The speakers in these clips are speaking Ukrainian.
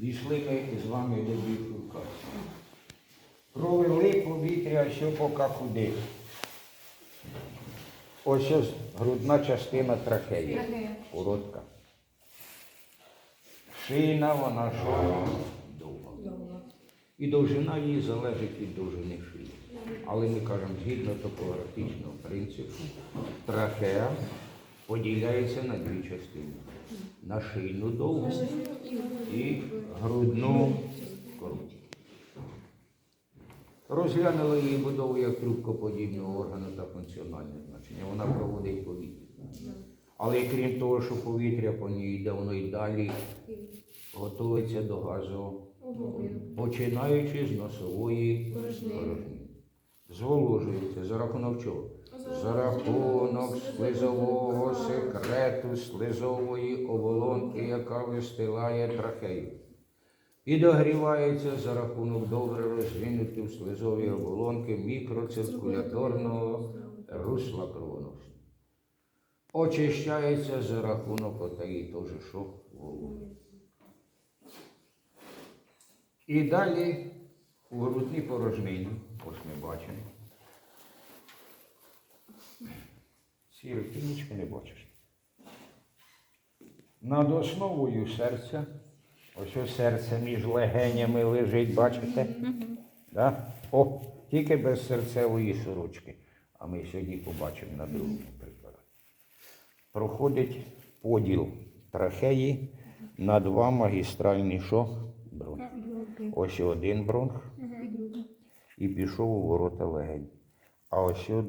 Дійшли ми з вами до біфуркації. Провели повітря, що поки куди. Ось ось грудна частина трахеї. Трахея. Коротка. Шийна вона що довга. І довжина її залежить від довжини шиї. Але ми кажемо, згідно топографічного принципу, трахеа поділяється на дві частини. На шийну довгу і грудну коротку. Розглянули її будову як трубкоподібного органу та функціональне значення. Вона проводить повітря. Але крім того, що повітря по ній йде, воно й далі готується до Обоблюю. починаючи з носової порожнини. Зволожується за рахунок чого? За рахунок слизового секрету слизової оболонки, яка вистилає трахею. Підогрівається за рахунок добре розвинутої в слизовій оболонки мікроциркуляторного русла кровоносу. Очищається за рахунок отеї теж що вологи. І далі у грудній порожнині, ось ми бачимо. Сірий, ти нічого не бачиш. Над основою серця, ось ось серце між легенями лежить, бачите? Да? О, тільки без серцевої сорочки. А ми сьогодні побачимо на другому прикладі. Проходить поділ трахеї на два магістральні що? Бронхи. Ось один бронх і пішов у ворота легень. А ось о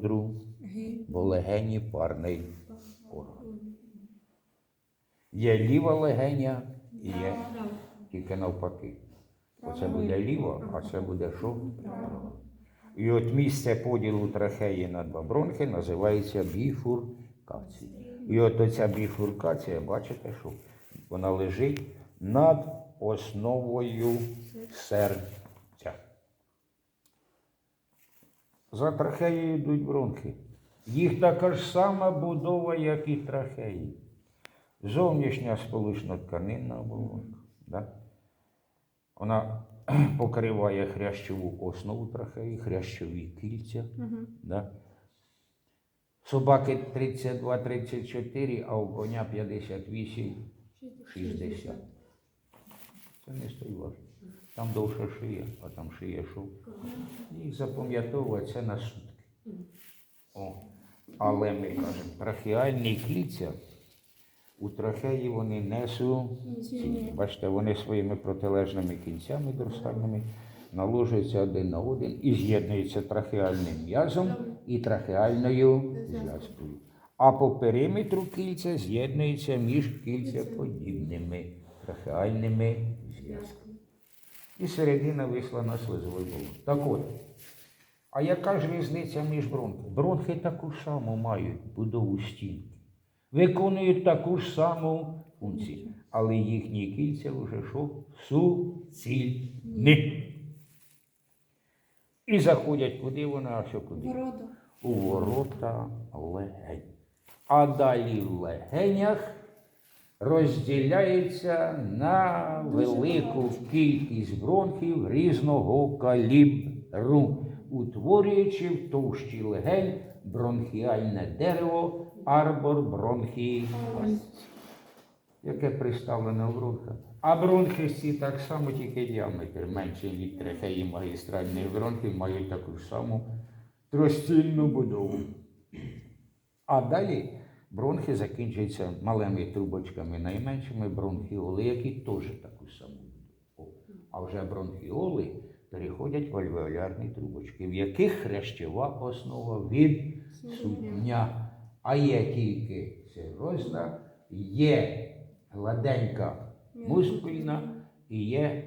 бо легені парний орган. Є ліва легеня і є тільки навпаки. Оце буде ліва, а це буде що? Права. І от місце поділу трахеї на два бронхи називається біфуркація. І от оця біфуркація, бачите, що вона лежить над основою серця. За трахеєю йдуть бронхи. Їх така ж сама будова, як і трахеї. Зовнішня сполучно-тканинна оболонка. Да? Вона покриває хрящову основу трахеї, хрящові кільця. Да? Собаки 32-34, а у коня 58-60. Це не столь важливо. Там довша шия, а там шия що? Їх запам'ятовувати це на сутки. О. Але ми кажемо, трахеальні кліця, у трахеї вони не суцільні. Бачите, вони своїми протилежними кінцями дорсальними наложуються один на один і з'єднуються трахеальним м'язом і трахеальною зв'язкою. А по периметру кільця з'єднуються між кільцеподібними трахеальними зв'язками. І середина вийшла на слизовий балон. Так от, а яка ж різниця між бронхами? Бронхи таку ж саму мають будову стінки, виконують таку ж саму функцію, але їхні кільця вже що? Суцільні. І заходять куди вони, а що куди? Ворота. у ворота легень. А далі в легенях розділяється на велику кількість бронхів різного калібру, утворюючи в товщі легень бронхіальне дерево арбор бронхії, яке приставлене в бронхах. А бронхи так само, тільки діаметр менший від трахеї магістральних бронхів, мають таку ж саму тростільну будову. А далі бронхи закінчуються малими трубочками, найменшими бронхіоли, які теж таку саму будову. А вже бронхіоли переходять в альвеолярні трубочки, в яких хрящова основа відсутня. А є тільки цирозна, є гладенька мускульна і є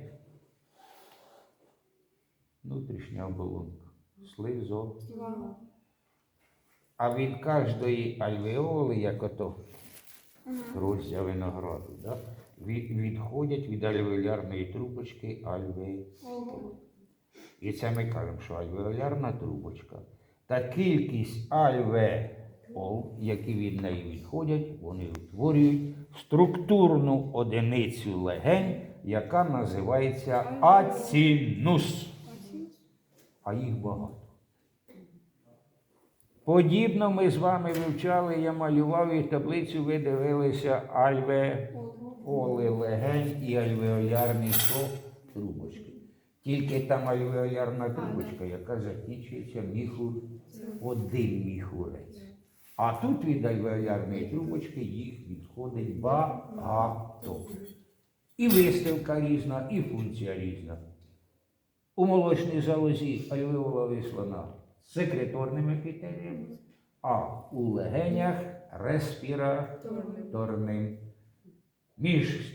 внутрішня оболонка, слизо. А від кожної альвеоли, як ото гроздя винограду, да, від, відходять від альвеолярної трубочки альвеоли. І це ми кажемо, що альвеолярна трубочка та кількість альвеол, які від неї відходять, вони утворюють структурну одиницю легень яка називається ацінус. А їх багато. Подібно ми з вами вивчали, я малював і таблицю, ви дивилися альве, оли, легень і альвеолярний що? Трубочки. Тільки там альвеолярна трубочка, яка закінчується міхур, один міхурець. А тут від альвеолярної трубочки їх відходить багато. І виставка різна, і функція різна. У молочній залозі альвеола вислана секреторним епітелієм, а у легенях респіраторним. Між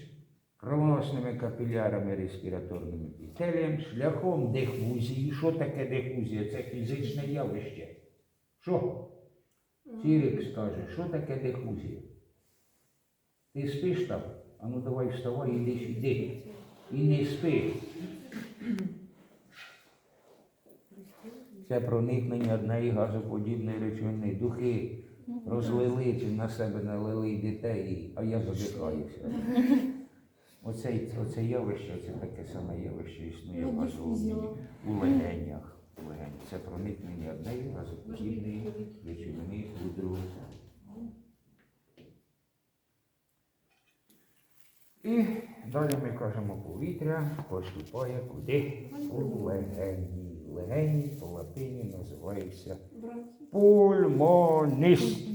кровоносними капілярами респіраторним епітелієм шляхом дифузії. Що таке дифузія? Це фізичне явище. Що? Сірік скаже, що таке дифузія? Ти спиш там? А ну давай вставай, іди сюди. І не спи. Це проникнення однієї газоподібної речовини. Духи розлили чи на себе налили дітей, а я задихаюся. Оце, оце явище, це таке саме явище існує в легенях. У легенях. Це проникнення однієї газоподібної речовини у другу. І далі ми кажемо, повітря поступає куди? У легені. Легені по латині називаються пульмоніс.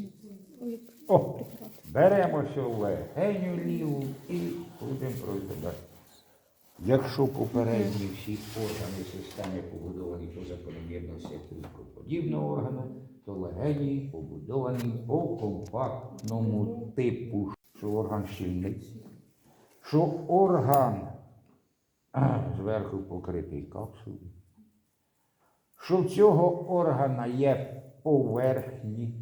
О, беремо цю легеню ліву і будемо пройти. Якщо попередні всі органи системи побудовані по закономірності подібного органу, то легені побудовані по компактному типу, що орган щільний, що орган зверху покритий капсулою, що в цього органа є поверхні,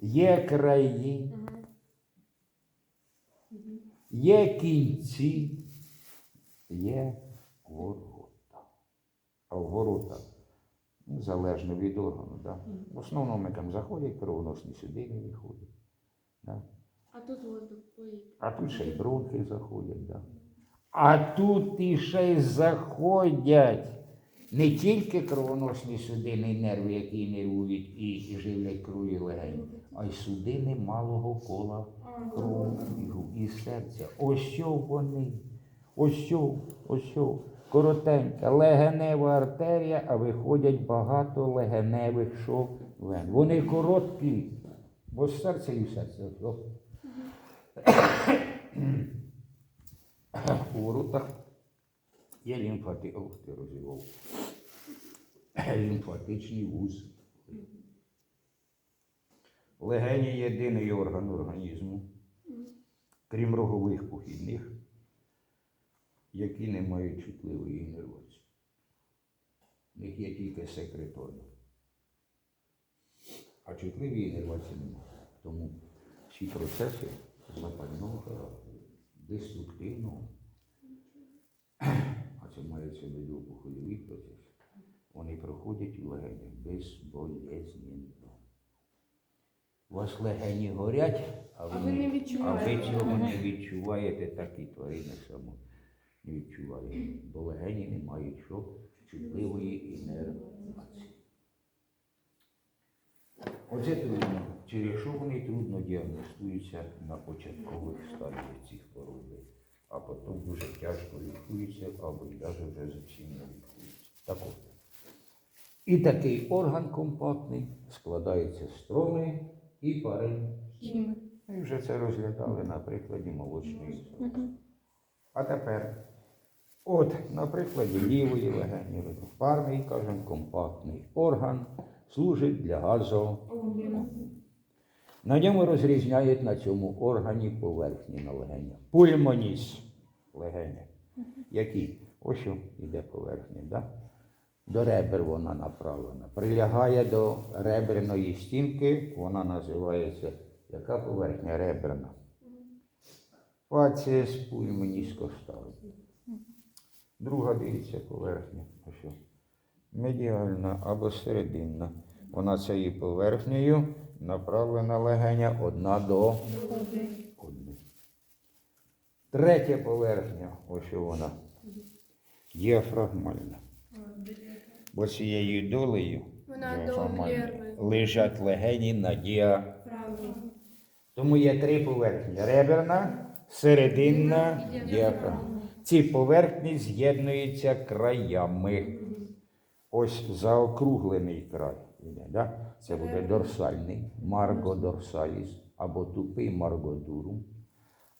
є краї, є кінці, є ворота. А ворота, ну, залежно від органу, да? в основному там заходять кровоносні судини виходять. Да? А тут воздух. А тут ще й бронхи заходять, да. А тут іще й заходять не тільки кровоносні судини і нерви, які нервують і живлять крові легень, а й судини малого кола кров'ю і серця. Ось вони. Ось ось. Коротенька легенева артерія, а виходять багато легеневих що вен. Вони короткі, бо з серця і серце. У воротах є лімфати... Ох, ти розвивав. лімфатичний вуз. Легені єдиний орган організму, крім рогових похідних, які не мають чутливої інервації. В них є тільки секреторні. А чутливі інервації немає. Тому всі процеси запального характеру, деструктивного, а це мається в виду похольовий процес, вони проходять у легенях безболезненно. У вас легені горять, а ви, А ви не а ви відчуваєте. цього не відчуваєте, так і тварини само не відчувають. Бо легені не мають що чутливої інервації. Оце трудно. Через що вони трудно діагностуються на початкових стадіях цих хвороби, а потім дуже тяжко лікуються або й навіть вже зовсім не лікуються. Так от. І такий орган компактний складається з строми і пари. Ми вже це розглядали на прикладі молочної залози. А тепер, от, на прикладі лівої легені, парний, кажемо, компактний орган служить для газообміну. На ньому розрізняють на цьому органі поверхні на легенях. Пульмоніс легені. Які? Ось що йде поверхня, да? До ребер вона направлена. Прилягає до реберної стінки, вона називається яка поверхня реберна? Фаціс пульмоніс костали. Друга дивіться поверхня. Ось. Медіальна або серединна. Вона цією поверхнею направлена легеня одна до одної. Третя поверхня, ось вона. Діафрагмальна. Бо цією долею лежать легені на діафрагмі. Тому є три поверхні: реберна, серединна, діафрагма. Ці поверхні з'єднуються краями. Ось заокруглений край. Да? Це буде дорсальний, маргодорсаліс або тупий маргодурум.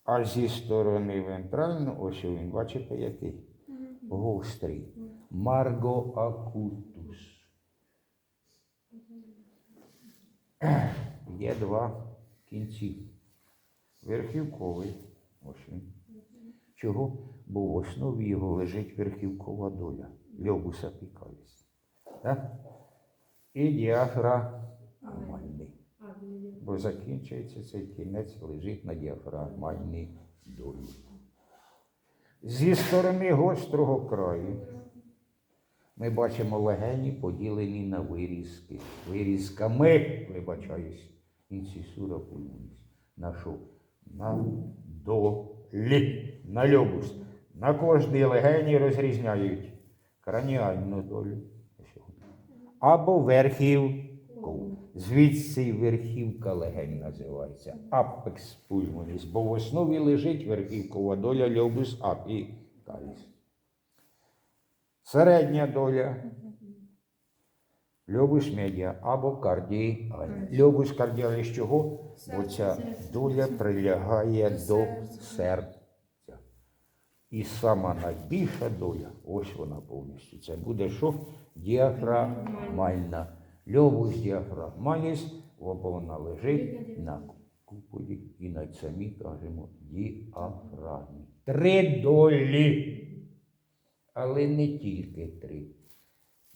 А зі сторони вентрального, ось він, бачите, який? Гострий. Маргоакутус. Є два кінці. Верхівковий. Ось він. Чого? Бо в основі його лежить верхівкова доля. Льобуса пікаліс. Так? І діафрагмальний. Бо закінчується цей кінець, лежить на діафрагмальній долі. Зі сторони гострого краю ми бачимо легені, поділені на вирізки. Вирізками, вибачаюсь, інцісура пульмоніс. На що? На долі, на льобус. На кожній легені розрізняють краніальну долю або верхівку. Звідси верхівка легень називається апекс пульмоніс, бо в основі лежить верхівкова доля льобус апікаліс. Середня доля льобус медіа або кардіальна. Льобус кардіаліс чого? Бо ця доля прилягає до серця. І сама найбільша доля, ось вона повністю. Це буде що? Діафрагмальна. Льобус діафрагмаліс, бо вона лежить на куполі і на самій, кажемо, діафрагмі. Три долі. Але не тільки три.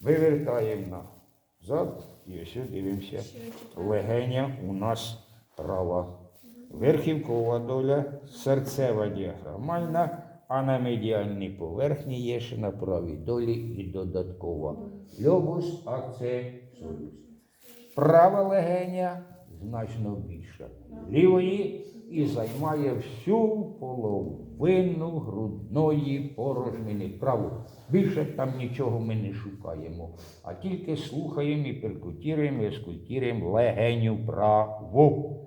Вивертаємо назад і ось дивимося. Легеня у нас права. Верхівкова доля, серцева діафрагмальна, а на медіальній поверхні є ще на правій долі і додаткова. Льобус акцесоріус. Права легеня значно більша лівої і займає всю половину грудної порожнини. Праву. Більше там нічого ми не шукаємо, а тільки слухаємо і перкутіруємо, і скультуємо легеню праву.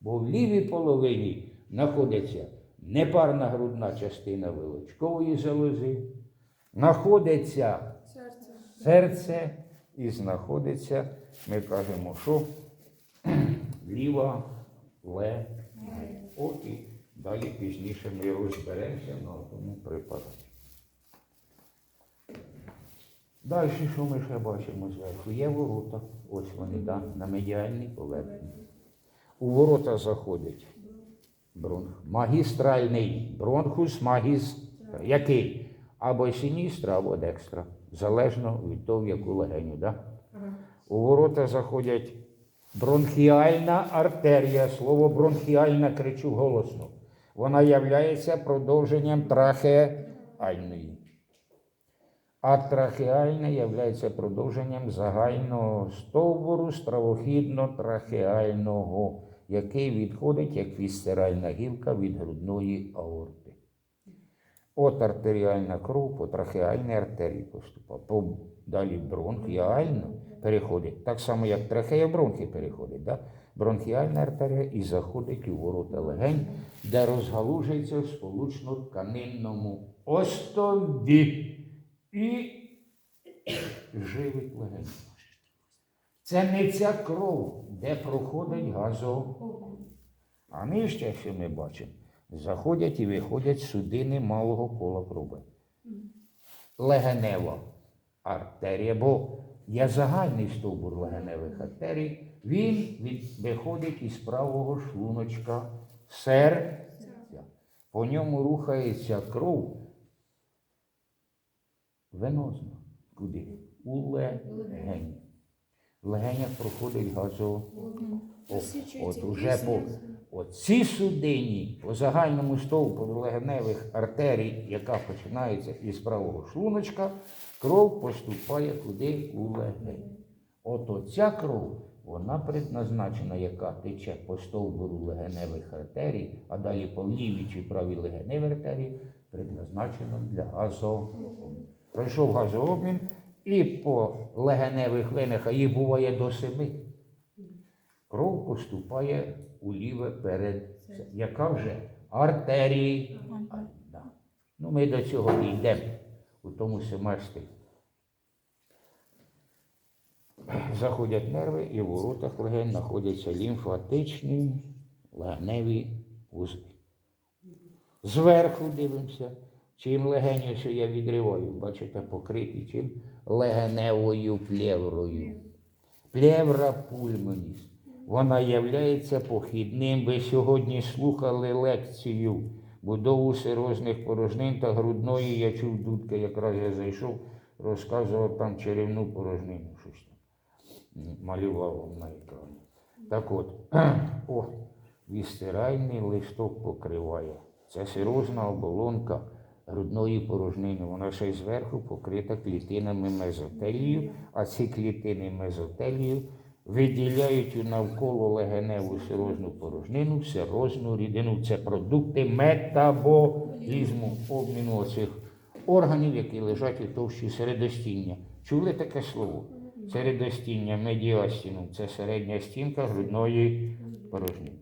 Бо в лівій половині знаходиться непарна грудна частина вилочкової залози, знаходиться Серце. серце і знаходиться, ми кажемо, що ліва легень. От і далі пізніше ми розберемося на тому препараті. Далі, що ми ще бачимо зверху? Є ворота. Ось вони, да, на медіальній поверхні. У ворота заходить бронх. Магістральний бронхус магістр. Який? Або сіністра, або декстра. Залежно від того, в яку легеню. Да? У ворота заходять бронхіальна артерія. Слово бронхіальна кричу голосно. Вона являється продовженням трахеальної. А трахеальна являється продовженням загального стовбуру стравохідно-трахеального, який відходить як вісцеральна гілка від грудної аорти. От артеріальна кров по трахеальній артерії поступає. Далі бронхіально переходить. Так само, як трахея бронхи переходить. Да? Бронхіальна артерія і заходить у ворота легень, де розгалужується в сполучно-тканинному остові і живить легень. Це не ця кров, де проходить газообмін. А нижче, що ми бачимо, заходять і виходять судини малого кола крови. Легенева артерія, бо є загальний стовбур легеневих артерій, він виходить із правого шлуночка серця. По ньому рухається кров венозно. Куди? У легені. В легенях проходить газообмін. От уже по оці судині, по загальному стовпу легеневих артерій, яка починається із правого шлуночка, кров поступає куди у легень. От оця кров, Вона предназначена, яка тече по стовбуру легеневих артерій, а далі по лівій чи правій легеневій артерії, предназначена для газообміну. Пройшов газообмін, і по легеневих венах, а їх буває до семи, кров поступає у ліве перед, яка вже артерії. Да. Ну, ми до цього дійдемо у тому семестрі. Заходять нерви і в воротах легень знаходяться лімфатичні легеневі вузли. Зверху дивимося, чим легені, що я відриваю, бачите, покриті чим легеневою плеврою. Плевра пульмоніс. Вона являється похідним. Ви сьогодні слухали лекцію будову сирозних порожнин та грудної. Я чув дудка, якраз я зайшов, розказував там черевну порожнину. Щось там малював на екрані. Так от, о, вісцеральний листок покриває. Це сирозна оболонка грудної порожнини. Вона ще й зверху покрита клітинами мезотелію, а ці клітини мезотелію виділяють навколо легеневу сирозну порожнину, сирозну рідину. Це продукти метаболізму, обміну оцих органів, які лежать у товщі середостіння. Чули таке слово? Середостіння, медіастіну це середня стінка грудної порожнини.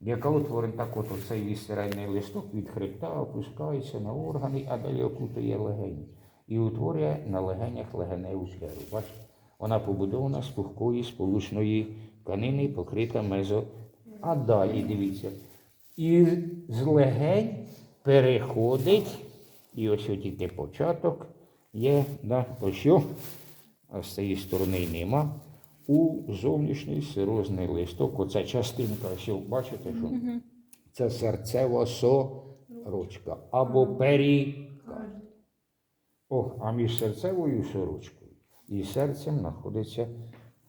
Яка утворена так от оцей вісцеральний листок від хребта опускається на органи, а далі окутує легені. І утворює на легенях легеневу сферу. Бачите? Вона побудована з пухкої сполучної тканини, покрита мезо. А далі дивіться. І з легень переходить, і ось тільки початок є, да, ось що, а з цієї сторони нема. У зовнішній сирозний листок, оця частинка, що бачите, що це серцева сорочка або перікард. О, а між серцевою сорочкою і серцем знаходиться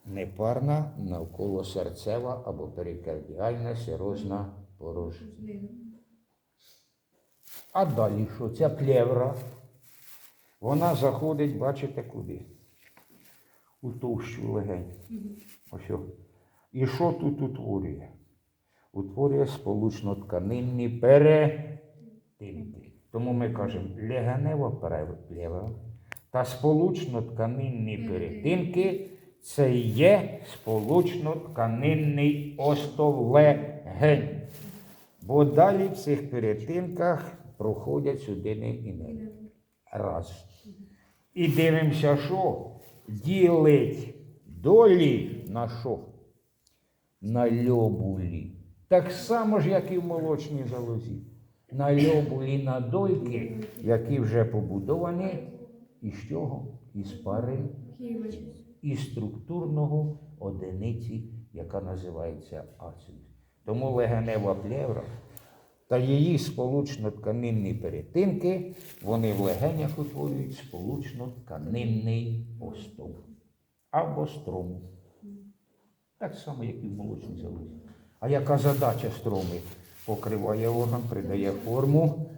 непарна навколо серцева або перикардіальна сирозна порожнина. А далі що? Ця плевра, вона заходить, бачите, куди? У товщу легень. Ось. І що тут утворює? Утворює сполучно-тканинні перетинки. Тому ми кажемо легенева плевра та сполучно-тканинні перетинки це є сполучно-тканинний остов легень. Бо далі в цих перетинках проходять судини і нерви. Раз. І дивимося, що ділить долі на що? На льобулі. Так само ж, як і в молочній залозі. На льобулі на дойки, які вже побудовані, із чого? Із пари, із структурного одиниці, яка називається ацет. Тому легенева плевра та її сполучно-тканинні перетинки, вони в легенях утворюють сполучно-тканинний остов або струм. Так само, як і в молочній залозі. А яка задача строми? Покриває орган, придає форму,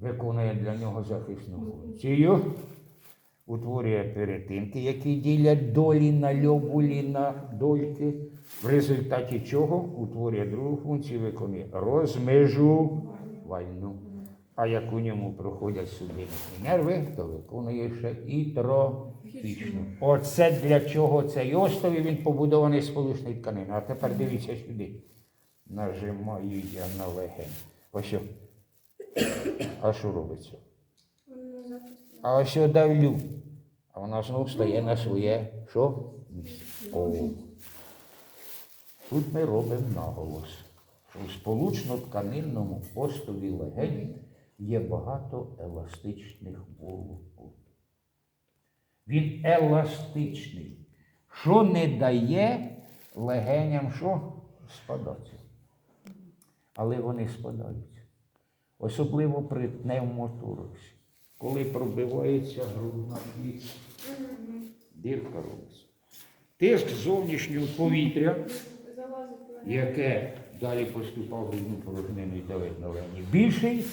виконує для нього захисну функцію, утворює перетинки, які ділять долі на льобулі на дольки, в результаті чого утворює другу функцію, виконує розмежувальну. А як у ньому проходять судини і нерви, то виконує ще і трофічну. Оце для чого цей остов, він побудований з сполучної тканини. А тепер дивіться сюди. Нажимаю я на легень. Ось. А що робиться? А ось давлю. А вона знову стає на своє що? Місце. Тут ми робимо наголос. що У сполучно-тканинному остові легень є багато еластичних волокон. Він еластичний, що не дає легеням що? спадатися. Але вони спадаються. Особливо при пневмотораксі. Коли пробивається грудна клітка, дирка робиться. Тиск зовнішнього повітря, яке далі поступав в грудну порожнину і легені, більший,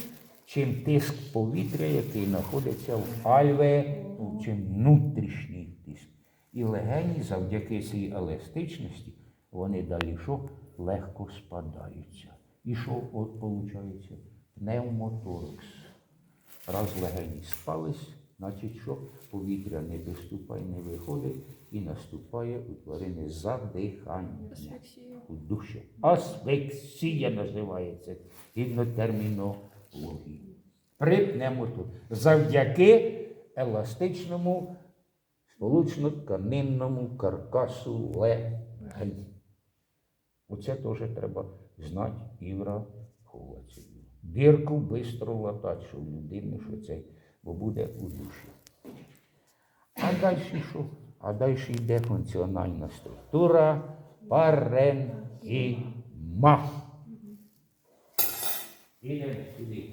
чим тиск повітря, який знаходиться в альве, ну, чим внутрішній тиск. І легені завдяки цій еластичності вони далі що легко спадаються. І що от виходить? Пневмоторакс. Раз легені спались, значить, що повітря не доступає, не виходить і наступає у тварини задихання. У душі. Асфексія називається згідно термінології. При пневмотораксі. Завдяки еластичному сполучно-тканинному каркасу легень. Оце теж треба знати і враховувати. Дирку швидко латати, що в людини, що це, бо буде у душі. А далі що? А далі йде функціональна структура паренхіма. Ідемо сюди.